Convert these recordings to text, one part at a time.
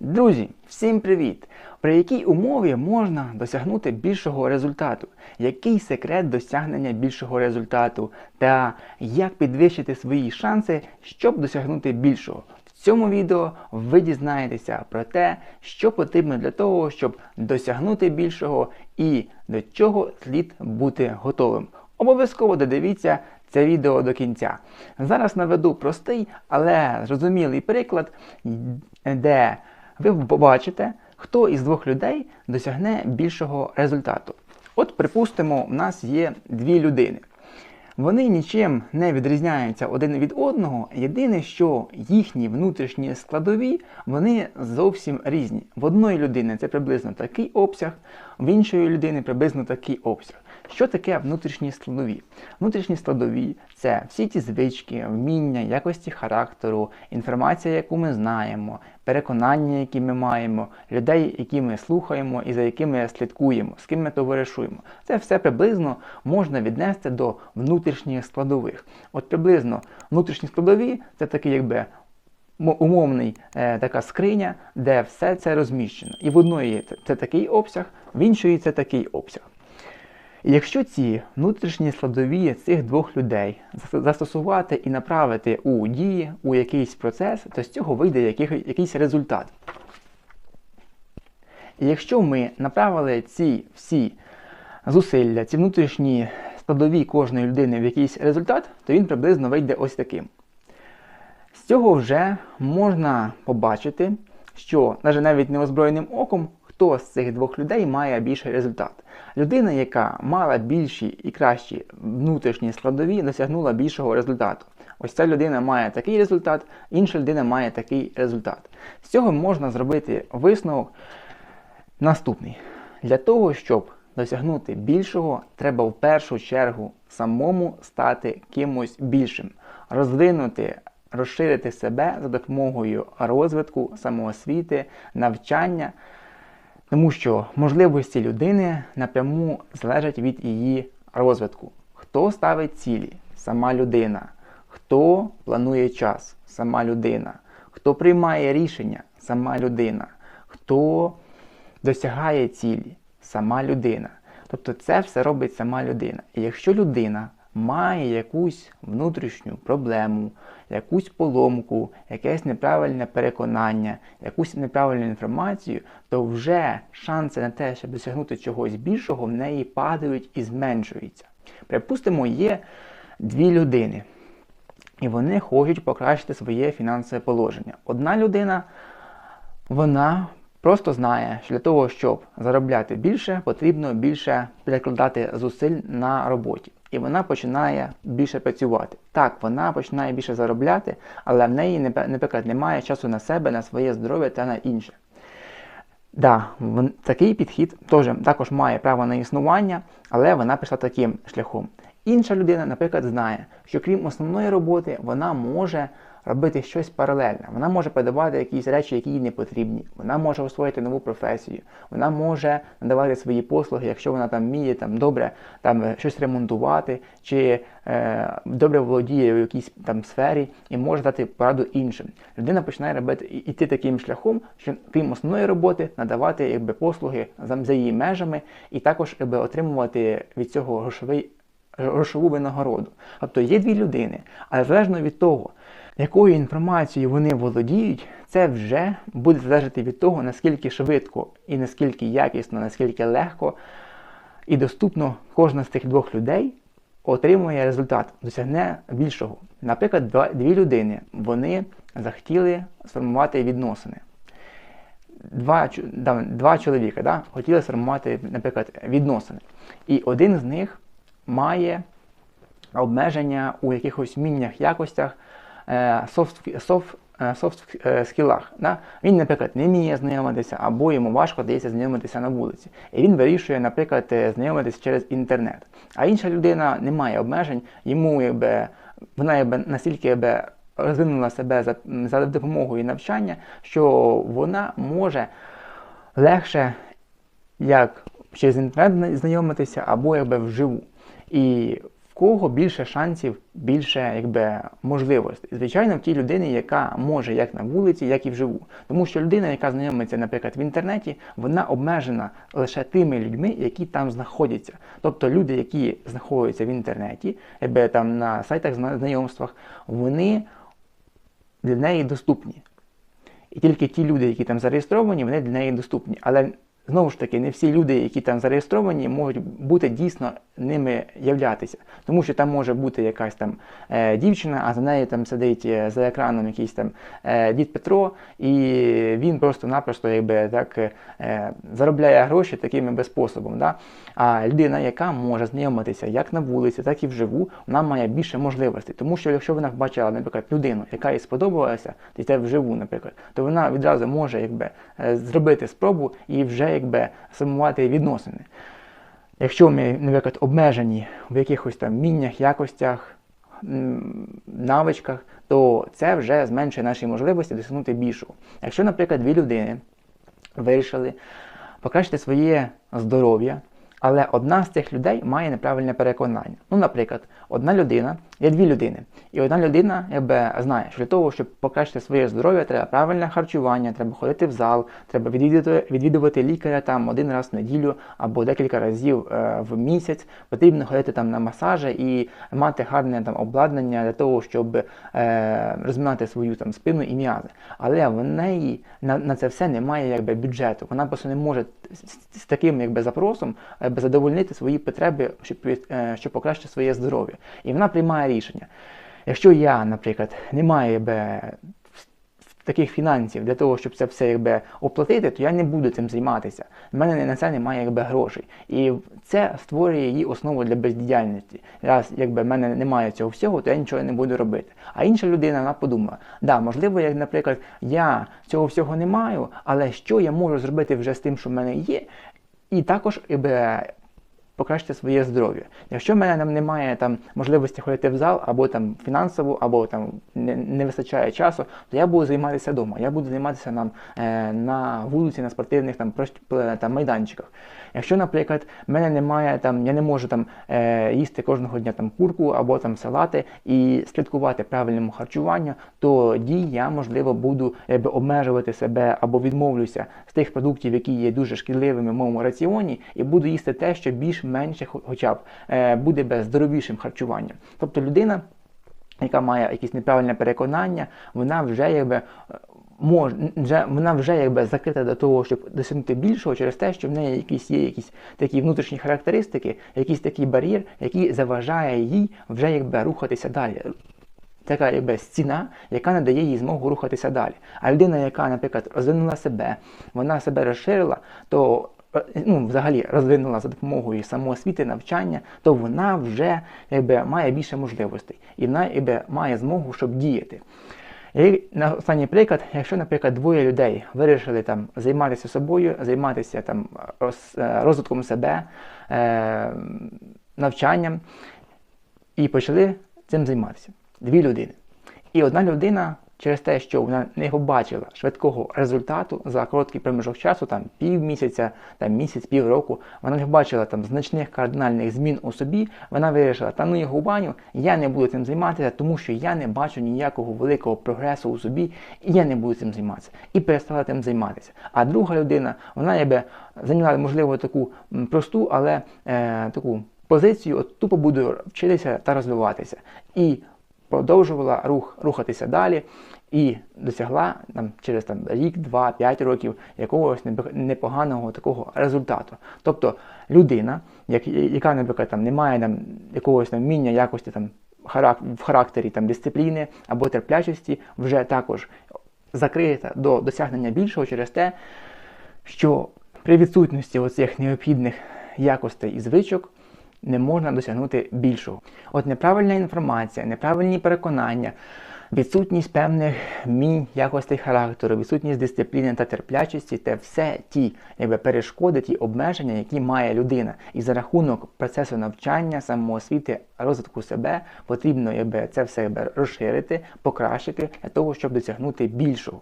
Друзі, всім привіт! При якій умові можна досягнути більшого результату? Який секрет досягнення більшого результату? Та як підвищити свої шанси, щоб досягнути більшого? В цьому відео ви дізнаєтеся про те, що потрібно для того, щоб досягнути більшого і до чого слід бути готовим. Обов'язково додивіться це відео до кінця. Зараз наведу простий, але зрозумілий приклад, де ви побачите, хто із двох людей досягне більшого результату. От, припустимо, у нас є дві людини. Вони нічим не відрізняються один від одного. Єдине, що їхні внутрішні складові вони зовсім різні. В одної людини це приблизно такий обсяг, в іншої людини приблизно такий обсяг. Що таке внутрішні складові? Внутрішні складові це всі ті звички, вміння, якості характеру, інформація, яку ми знаємо, переконання, які ми маємо, людей, які ми слухаємо і за якими слідкуємо, з ким ми товаришуємо. Це все приблизно можна віднести до внутрішніх складових. От приблизно внутрішні складові це такий якби. Умовний е, така скриня, де все це розміщено. І в одної це такий обсяг, в іншої це такий обсяг. І якщо ці внутрішні складові цих двох людей застосувати і направити у дії, у якийсь процес, то з цього вийде якийсь результат. І якщо ми направили ці всі зусилля, ці внутрішні складові кожної людини в якийсь результат, то він приблизно вийде ось таким. Цього вже можна побачити, що навіть неозброєним оком хто з цих двох людей має більший результат. Людина, яка мала більші і кращі внутрішні складові, досягнула більшого результату. Ось ця людина має такий результат, інша людина має такий результат. З цього можна зробити висновок наступний. Для того, щоб досягнути більшого, треба в першу чергу самому стати кимось більшим, розвинути. Розширити себе за допомогою розвитку, самоосвіти, навчання, тому що можливості людини напряму залежать від її розвитку. Хто ставить цілі? Сама людина. Хто планує час? Сама людина. Хто приймає рішення? Сама людина. Хто досягає цілі? Сама людина. Тобто це все робить сама людина. І якщо людина має якусь внутрішню проблему, якусь поломку, якесь неправильне переконання, якусь неправильну інформацію, то вже шанси на те, щоб досягнути чогось більшого, в неї падають і зменшуються. Припустимо, є дві людини, і вони хочуть покращити своє фінансове положення. Одна людина, вона просто знає, що для того, щоб заробляти більше, потрібно більше перекладати зусиль на роботі і вона починає більше працювати. Так, вона починає більше заробляти, але в неї, наприклад, немає часу на себе, на своє здоров'я та на інше. Да, такий підхід теж, також має право на існування, але вона пішла таким шляхом. Інша людина, наприклад, знає, що крім основної роботи, вона може робити щось паралельне. Вона може подавати якісь речі, які їй не потрібні. Вона може освоїти нову професію. Вона може надавати свої послуги, якщо вона там вміє там добре там щось ремонтувати, чи е, добре володіє в якійсь там сфері і може дати пораду іншим. Людина починає робити іти таким шляхом, що крім основної роботи надавати якби послуги за, за її межами, і також якби отримувати від цього грошовий. Грошову винагороду. Тобто є дві людини, але залежно від того, якою інформацією вони володіють, це вже буде залежати від того, наскільки швидко і наскільки якісно, наскільки легко і доступно кожна з цих двох людей отримує результат, досягне більшого. Наприклад, дві людини вони захотіли сформувати відносини. Два два чоловіка да, хотіли сформувати, наприклад, відносини. І один з них має обмеження у якихось міннях, якостях, софт скілах. Да? Він, наприклад, не вміє знайомитися, або йому важко дається знайомитися на вулиці. І він вирішує, наприклад, е, знайомитися через інтернет. А інша людина не має обмежень, йому якби, вона якби, настільки якби, розвинула себе за, за допомогою навчання, що вона може легше як через інтернет знайомитися, або якби вживу. І кого більше шансів, більше якби, можливостей. Звичайно, в тій людині, яка може як на вулиці, як і вживу. Тому що людина, яка знайомиться, наприклад, в інтернеті, вона обмежена лише тими людьми, які там знаходяться. Тобто люди, які знаходяться в інтернеті, якби там на сайтах знайомствах, вони для неї доступні. І тільки ті люди, які там зареєстровані, вони для неї доступні. Але Знову ж таки, не всі люди, які там зареєстровані, можуть бути дійсно ними являтися. Тому що там може бути якась там е, дівчина, а за нею там сидить е, за екраном якийсь там е, дід Петро, і він просто-напросто якби так е, заробляє гроші таким би способом. Да? А людина, яка може знайомитися як на вулиці, так і вживу, вона має більше можливостей. Тому що якщо вона бачила, наприклад, людину, яка їй сподобалася, це вживу, наприклад, то вона відразу може якби е, зробити спробу і вже якби сумувати відносини. Якщо ми, наприклад, обмежені в якихось там міннях, якостях, навичках, то це вже зменшує наші можливості досягнути більшого. Якщо, наприклад, дві людини вирішили покращити своє здоров'я, але одна з цих людей має неправильне переконання. Ну, наприклад, одна людина, є дві людини, і одна людина якби, знає, що для того, щоб покращити своє здоров'я, треба правильне харчування, треба ходити в зал, треба відвідувати відвідувати лікаря там один раз в неділю або декілька разів е, в місяць. Потрібно ходити там на масажі і мати гарне там обладнання для того, щоб е, розминати свою там спину і м'язи. Але в неї на, на це все немає якби бюджету. Вона просто не може з, з таким якби запросом е, задовольнити свої потреби, щоб, е, щоб покращити своє здоров'я. І вона приймає рішення. Якщо я, наприклад, не маю якби, таких фінансів для того, щоб це все якби, оплатити, то я не буду цим займатися. У мене на це немає якби, грошей. І це створює її основу для бездіяльності. Раз якби в мене немає цього всього, то я нічого не буду робити. А інша людина вона подумала, да, можливо, як, наприклад, я цього всього не маю, але що я можу зробити вже з тим, що в мене є, і також якби, покращити своє здоров'я. Якщо в мене немає там можливості ходити в зал, або там фінансово, або там не, не вистачає часу, то я буду займатися вдома. Я буду займатися нам е, на вулиці, на спортивних там, там майданчиках. Якщо, наприклад, в мене немає там, я не можу там е, їсти кожного дня там курку або там салати і слідкувати правильному харчуванню, тоді я, можливо, буду якби, обмежувати себе або відмовлюся з тих продуктів, які є дуже шкідливими в моєму раціоні, і буду їсти те, що більш-менше хоча б е, буде здоровішим харчуванням. Тобто людина. Яка має якісь неправильне переконання, вона вже якби мож, вже, вона вже якби закрита до того, щоб досягнути більшого через те, що в неї якісь є якісь такі внутрішні характеристики, якийсь такий бар'єр, який заважає їй вже якби рухатися далі. Така якби стіна, яка не дає їй змогу рухатися далі. А людина, яка, наприклад, розвинула себе, вона себе розширила, то ну, взагалі розвинула за допомогою самоосвіти, навчання, то вона вже якби, має більше можливостей і вона якби, має змогу, щоб діяти. І на останній приклад, якщо, наприклад, двоє людей вирішили там займатися собою, займатися там е, розвитком себе, е, навчанням, і почали цим займатися. Дві людини. І одна людина через те, що вона не побачила швидкого результату за короткий проміжок часу, там пів місяця, там місяць, півроку, вона не побачила там значних кардинальних змін у собі, вона вирішила, та ну його баню, я не буду цим займатися, тому що я не бачу ніякого великого прогресу у собі, і я не буду цим займатися. І перестала тим займатися. А друга людина, вона якби зайняла, можливо, таку просту, але е, таку позицію, от тупо буду вчитися та розвиватися. І продовжувала рух, рухатися далі і досягла там, через там, рік, два, п'ять років якогось непоганого такого результату. Тобто людина, яка, наприклад, там, не має там, якогось там, вміння якості там, в характері там, дисципліни або терплячості, вже також закрита до досягнення більшого через те, що при відсутності оцих необхідних якостей і звичок не можна досягнути більшого. От неправильна інформація, неправильні переконання, відсутність певних мінь якостей характеру, відсутність дисципліни та терплячості це все ті якби, перешкоди, ті обмеження, які має людина. І за рахунок процесу навчання, самоосвіти, розвитку себе потрібно якби, це все якби, розширити, покращити для того, щоб досягнути більшого.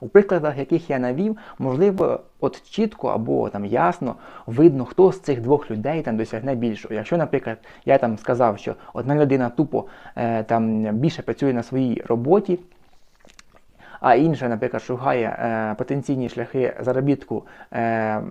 У прикладах, яких я навів, можливо, от чітко або там ясно видно, хто з цих двох людей там досягне більшого. Якщо, наприклад, я там сказав, що одна людина тупо е, там більше працює на своїй роботі. А інша, наприклад, шукає е, потенційні шляхи заробітку е,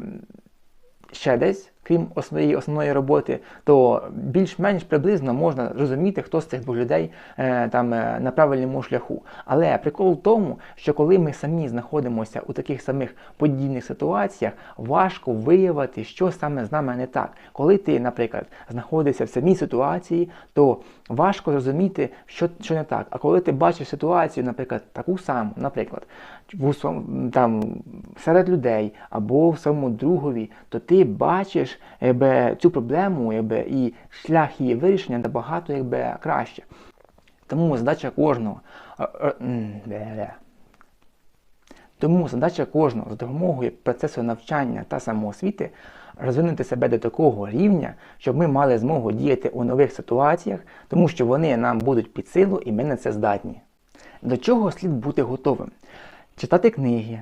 ще десь, крім своєї основної роботи, то більш-менш приблизно можна розуміти, хто з цих двох людей е, там е, на правильному шляху. Але прикол в тому, що коли ми самі знаходимося у таких самих подібних ситуаціях, важко виявити, що саме з нами не так. Коли ти, наприклад, знаходишся в самій ситуації, то важко зрозуміти, що що не так. А коли ти бачиш ситуацію, наприклад, таку саму, наприклад, в там серед людей або в своєму другові, то ти бачиш якби, цю проблему якби, і шлях її вирішення набагато якби, краще. Тому задача кожного. Тому задача кожного за допомогою процесу навчання та самоосвіти розвинути себе до такого рівня, щоб ми мали змогу діяти у нових ситуаціях, тому що вони нам будуть під силу і ми на це здатні. До чого слід бути готовим? Читати книги,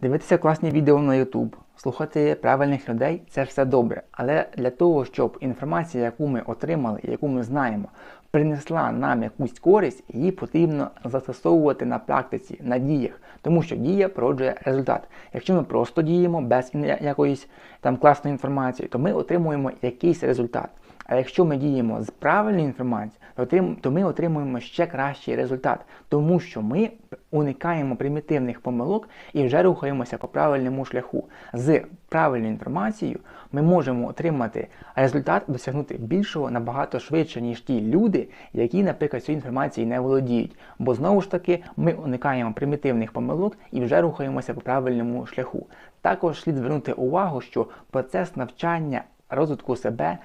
дивитися класні відео на YouTube, слухати правильних людей це все добре. Але для того, щоб інформація, яку ми отримали, яку ми знаємо, принесла нам якусь користь, її потрібно застосовувати на практиці, на діях, тому що дія породжує результат. Якщо ми просто діємо без якоїсь там класної інформації, то ми отримуємо якийсь результат. А якщо ми діємо з правильною інформацією, то ми отримуємо ще кращий результат, тому що ми уникаємо примітивних помилок і вже рухаємося по правильному шляху. З правильною інформацією ми можемо отримати результат, досягнути більшого набагато швидше, ніж ті люди, які, наприклад, цією інформацією не володіють. Бо знову ж таки ми уникаємо примітивних помилок і вже рухаємося по правильному шляху. Також слід звернути увагу, що процес навчання розвитку себе.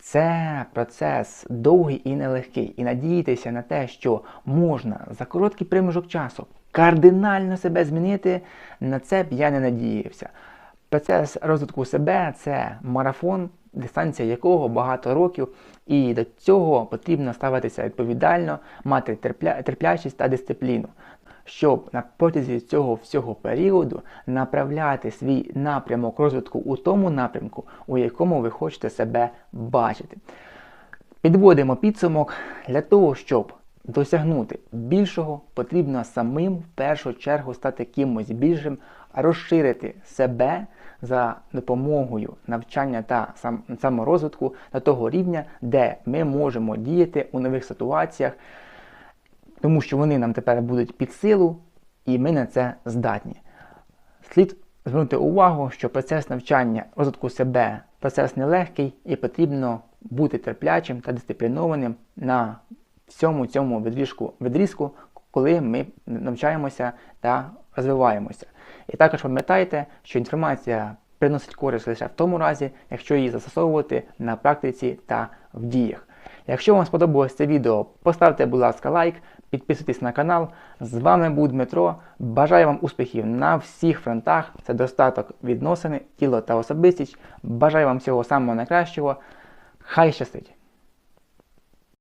Це процес довгий і нелегкий. І надіятися на те, що можна за короткий проміжок часу кардинально себе змінити, на це б я не надіявся. Процес розвитку себе це марафон, дистанція якого багато років, і до цього потрібно ставитися відповідально, мати терпля... терплячість та дисципліну щоб на протязі цього всього періоду направляти свій напрямок розвитку у тому напрямку, у якому ви хочете себе бачити. Підводимо підсумок для того, щоб досягнути більшого, потрібно самим в першу чергу стати кимось більшим, розширити себе за допомогою навчання та саморозвитку до того рівня, де ми можемо діяти у нових ситуаціях тому що вони нам тепер будуть під силу, і ми на це здатні. Слід звернути увагу, що процес навчання розвитку себе процес нелегкий і потрібно бути терплячим та дисциплінованим на всьому цьому відрізку, відрізку, коли ми навчаємося та розвиваємося. І також пам'ятайте, що інформація приносить користь лише в тому разі, якщо її застосовувати на практиці та в діях. Якщо вам сподобалось це відео, поставте, будь ласка, лайк, підписуйтесь на канал. З вами був Дмитро. Бажаю вам успіхів на всіх фронтах. Це достаток відносини, тіло та особистість. Бажаю вам всього самого найкращого. Хай щастить!